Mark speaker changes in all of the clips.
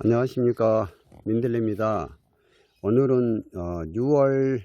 Speaker 1: 안녕하십니까. 민들레입니다. 오늘은 어, 6월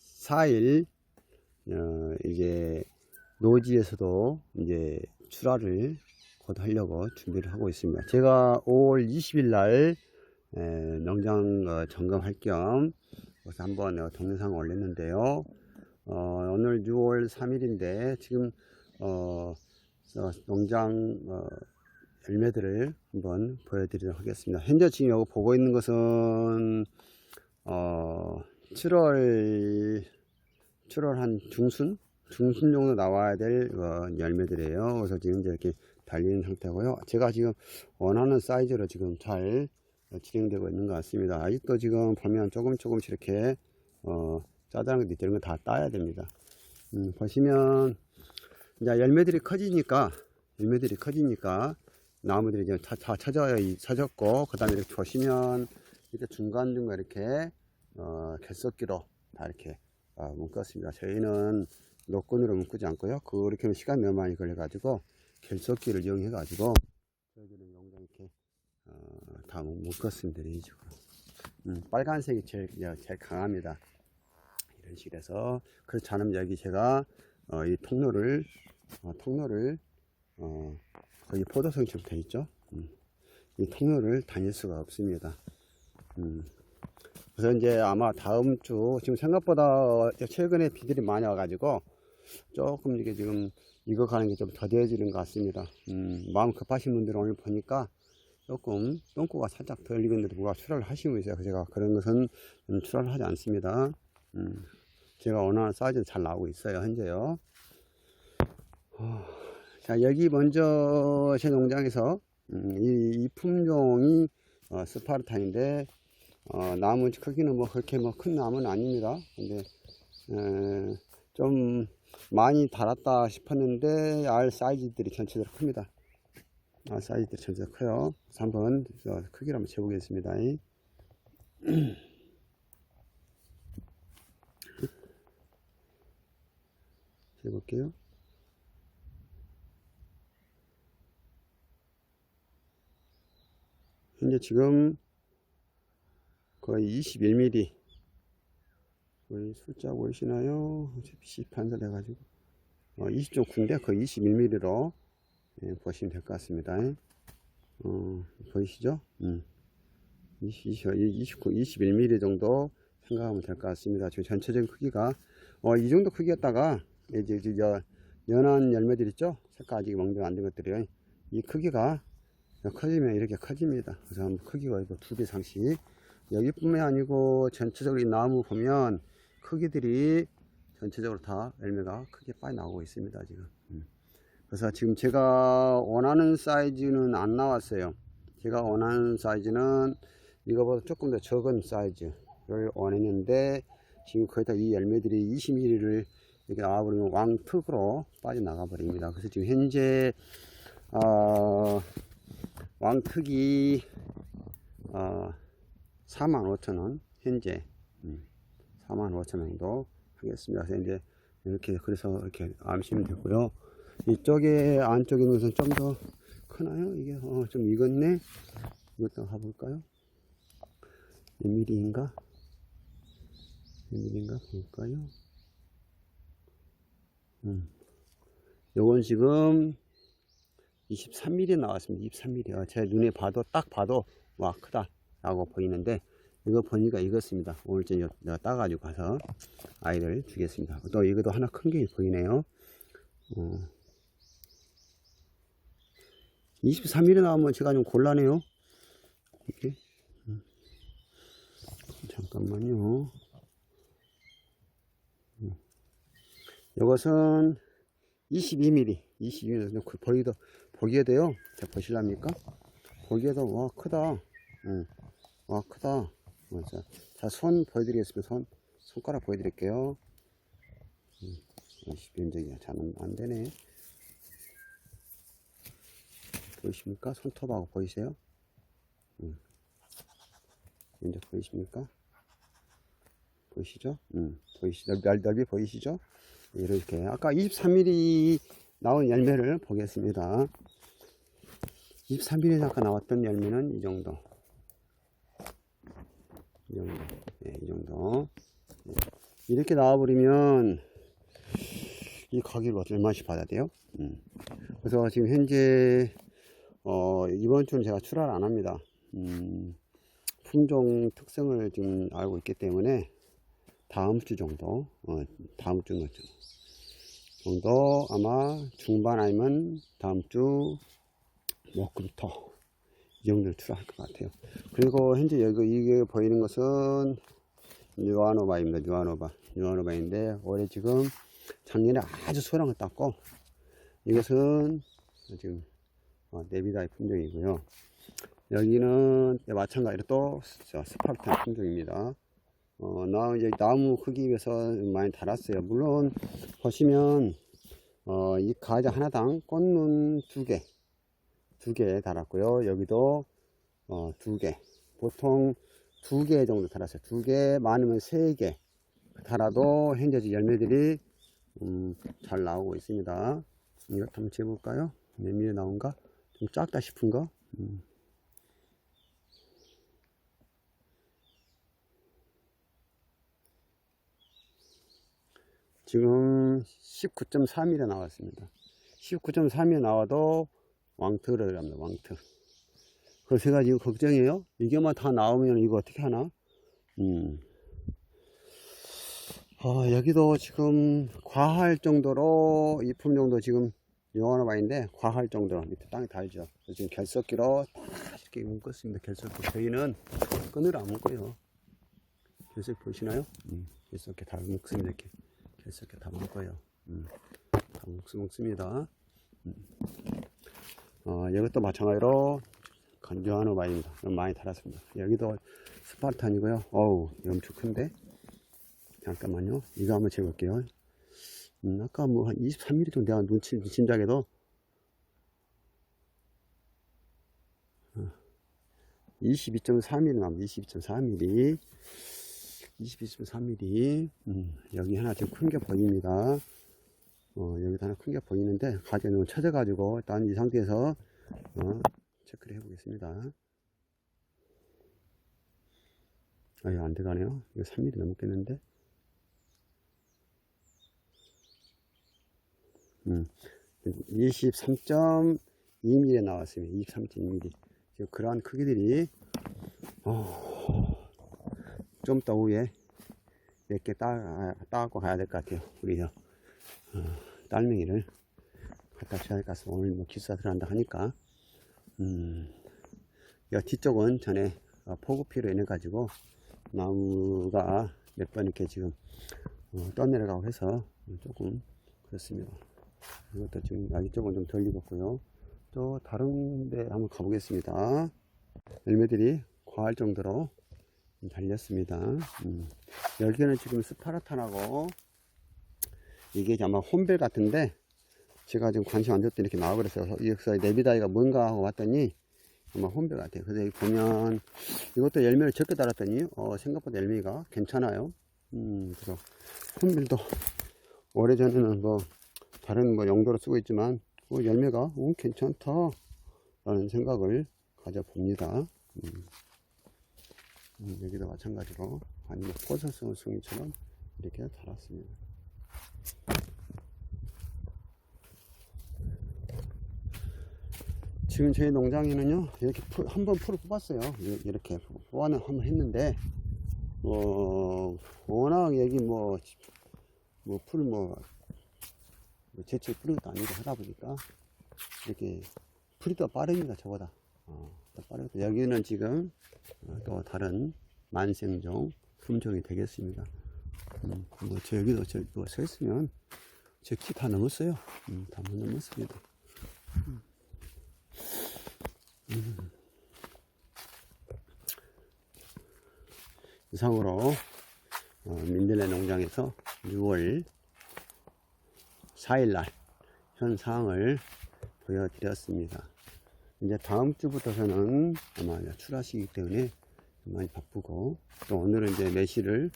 Speaker 1: 4일 어, 이제 노지에서도 이제 출하를 곧 하려고 준비를 하고 있습니다. 제가 5월 20일 날 에, 농장 어, 점검할 겸 한번 어, 동영상 올렸는데요. 어, 오늘 6월 3일인데 지금 어, 어, 농장 어, 열매들을 한번 보여드리도록 하겠습니다. 현재 지금 여기 보고 있는 것은 어 7월 7월 한 중순 중순 정도 나와야 될 어, 열매들이에요. 그래서 지금 이렇게 달리는 상태고요. 제가 지금 원하는 사이즈로 지금 잘 진행되고 있는 것 같습니다. 아직도 지금 보면 조금 조금씩 이렇게 어 짜다는 것도 이런 거 다 따야 됩니다. 음, 보시면 이제 열매들이 커지니까 열매들이 커지니까 나무들이 이제 다, 다 찾아야 찾았고 그 다음에 이렇게 보시면 이렇게 중간중간 이렇게 어, 개석기로 다 이렇게 어, 묶었습니다. 저희는 노끈으로 묶지 않고요. 그렇게 하면 시간이 너무 많이 걸려 가지고 결석기를 이용해 가지고 저희들은 용장 이렇게 어, 다 묶었습니다. 이런 식으로 음, 빨간색이 제일, 제일 강합니다. 이런 식으로 그렇지 않으면 여기 제가 어, 이 통로를 어, 통로를 어, 거의 포도성처럼 돼 있죠. 음. 이 통로를 다닐 수가 없습니다. 음. 그래서 이제 아마 다음 주 지금 생각보다 최근에 비들이 많이 와가지고 조금 이게 지금 이거 가는 게 좀 더뎌지는 것 같습니다. 음, 마음 급하신 분들은 오늘 보니까 조금 똥꼬가 살짝 덜 익은데도 누가 출하를 하시고 있어요. 제가 그런 것은 음, 출하를 하지 않습니다. 음, 제가 원하는 사이즈는 잘 나오고 있어요. 현재요. 어, 자, 여기 먼저 제 농장에서 음, 이, 이 품종이 어, 스파르타인데 어, 나무 크기는 뭐 그렇게 뭐 큰 나무는 아닙니다. 근데 에, 좀 많이 달았다 싶었는데 알 사이즈들이 전체적으로 큽니다. 알 사이즈들이 전체적으로 커요. 한번 저 크기를 한번 재보겠습니다. 재볼게요. 현재 지금 거의 21mm 거의 숫자 보이시나요? 빛이 반사돼가지고 어, 20.9인데 거의 21mm로 예, 보시면 될 것 같습니다. 어, 보이시죠? 음. 20, 29, 21mm 정도 생각하면 될 것 같습니다. 지금 전체적인 크기가 어, 이 정도 크기였다가 이제, 이제 여, 연한 열매들 있죠? 색깔 아직 멍정 안된 것들이요. 이 크기가 커지면 이렇게 커집니다. 그래서 한번 크기가 이거 두 배 상씩. 여기뿐만이 아니고 전체적으로 이 나무 보면 크기들이 전체적으로 다 열매가 크게 빨리 나오고 있습니다. 지금. 음. 그래서 지금 제가 원하는 사이즈는 안 나왔어요. 제가 원하는 사이즈는 이거보다 조금 더 적은 사이즈를 원했는데 지금 거의 다 이 열매들이 20mm를 이렇게 나와버리면 왕특으로 빠져나가 버립니다. 그래서 지금 현재 어, 왕 크기 어, 45,000원 현재 음, 45,000원도 하겠습니다. 그래서 이제 이렇게 그래서 이렇게 암시면 되고요. 이쪽에 안쪽에 있는 것은 좀 더 크나요? 이게 어, 좀 익었네. 이것도 가볼까요? 1mm인가? 1mm인가 볼까요? 음. 요건 지금 23mm 나왔습니다. 23mm. 아, 제 눈에 봐도 딱 봐도 와 크다 라고 보이는데 이거 보니까 이것입니다. 오늘 저녁 내가 따가지고 가서 아이를 주겠습니다. 또 이것도 하나 큰 게 보이네요. 어. 23mm 나오면 제가 좀 곤란해요. 이렇게. 음. 잠깐만요. 음. 이것은 22mm, 22mm 보기도 보기에도요. 자 보실랍니까? 보기에도 와 크다. 응. 와 크다. 어, 자, 자, 손 보여드리겠습니다. 손 손가락 보여드릴게요. 음, 변적이야. 잘안 안 되네. 보이십니까? 손톱하고 보이세요? 음. 면적 보이십니까? 보이시죠? 음, 보이시죠? 넓, 넓이 보이시죠? 이렇게 아까 23mm 나온 열매를 보겠습니다. 23일에 아까 나왔던 열매는 이 정도. 이 정도. 예, 이 정도. 예. 이렇게 나와버리면 이 가격을 얼마씩 받아야 돼요? 음. 그래서 지금 현재 어, 이번 주는 제가 출하를 안 합니다. 음, 품종 특성을 지금 알고 있기 때문에 다음 주 정도, 어, 다음 주 정도 아마 중반 아니면 다음 주 목금토 이 정도를 출하할 것 같아요. 그리고 현재 여기 이게 보이는 것은 뉴아노바입니다. 뉴아노바, 뉴아노바인데 올해 지금 작년에 아주 소량을 땄고 이것은 지금 어, 네비다의 품종이고요. 여기는 마찬가지로 또저 스파르탄 품종입니다. 어, 나 이제 나무 크기 비해서 많이 달았어요. 물론 보시면 어, 이 가지 하나당 꽃눈 두 개, 두 개 달았고요. 여기도 어, 두 개. 보통 두 개 정도 달았어요. 두 개, 많으면 세 개 달아도 현재 열매들이 음, 잘 나오고 있습니다. 이거 한번 재볼까요? 몇 미리 나온가? 좀 작다 싶은 거? 음. 지금 19.3mm 나왔습니다. 19.3mm 나와도 왕트를 합니다. 왕트. 그래서 제가 지금 걱정이에요. 이게만 다 나오면 이거 어떻게 하나? 음. 어, 여기도 지금 과할 정도로 이 품종도 지금 영화나 바인데 과할 정도로 밑에 땅에 달죠. 지금 결석기로 다 이렇게 묶었습니다. 결석기 저희는 끈으로 안 묶어요. 결석기 보시나요? 음, 결석기 다 묶습니다. 이렇게 결석기 다 묶어요. 음, 다 묶, 묶습니다. 음. 어, 이것도 마찬가지로 건조한 바입니다. 많이 달았습니다. 여기도 스파르탄이고요. 어우, 엄청 큰데? 잠깐만요. 이거 한번 재볼게요. 음, 아까 뭐 한 23mm 정도 내가 눈치, 짐작해도 22.3mm 나옵니다. 22.4mm. 22.3mm. 음, 여기 하나 좀큰게 보입니다. 어, 여기도 하나 큰 게 보이는데, 가지가 너무 쳐져가지고, 일단 이 상태에서, 어, 체크를 해보겠습니다. 아, 이거 안 들어가네요. 이거 3mm 넘겠는데? 음, 23.2mm 나왔습니다. 23.2mm. 지금 그러한 크기들이, 어, 좀더 후에 몇 개 따, 따갖고 가야 될 것 같아요. 우리 저, 어, 딸맹이를 갖다 줘야 같습니다. 오늘 뭐 기사 들어간다 하니까. 음, 이 뒤쪽은 전에 어, 포구피로 인해 가지고 나무가 몇 번 이렇게 지금 어, 떠내려가고 해서 조금 그렇습니다. 이것도 지금 아기 쪽은 좀 덜 익었고요. 또 다른 데 한번 가보겠습니다. 열매들이 과할 정도로 달렸습니다. 음. 여기는 지금 스파르탄하고 이게 아마 혼벨 같은데 제가 지금 관심 안 줬더니 이렇게 나와버렸어요. 여기서 네비다이가 뭔가 하고 왔더니 아마 혼벨 같아요. 그래서 여기 보면 이것도 열매를 적게 달았더니 어, 생각보다 열매가 괜찮아요. 음, 그래서 혼벨도 오래전에는 뭐 다른 뭐 용도로 쓰고 있지만 어, 열매가 어, 괜찮다 라는 생각을 가져봅니다. 음. 음, 여기도 마찬가지로 아니면 포선성 숭이처럼 이렇게 달았습니다. 지금 저희 농장에는요 이렇게 풀, 한번 풀을 뽑았어요 이렇게 뽑아는 한번 했는데 뭐 워낙 여기 뭐 뭐 풀뭐 뭐 제철 뿌린 것도 아니고 하다 보니까 이렇게 풀이 더 빠릅니다 저보다 어, 여기는 지금 어, 또 다른 만생종 품종이 되겠습니다 음, 뭐저 여기도 저 이거 서 있으면 저키다 넘었어요 음, 다 넘었습니다 음. 음. 이상으로 어, 민들레 농장에서 6월 4일날 현 상황을 보여드렸습니다. 이제 다음 주부터서는 아마 출하시기 때문에 많이 바쁘고 또 오늘은 이제 매실을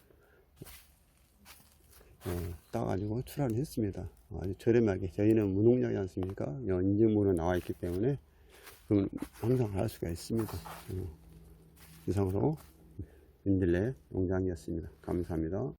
Speaker 1: 어, 따가지고 출하를 했습니다. 아주 저렴하게 저희는 무농약이지 않습니까? 인증문으로 나와 있기 때문에 그럼 항상 할 수가 있습니다. 어, 이상으로 민들레 농장이었습니다. 감사합니다.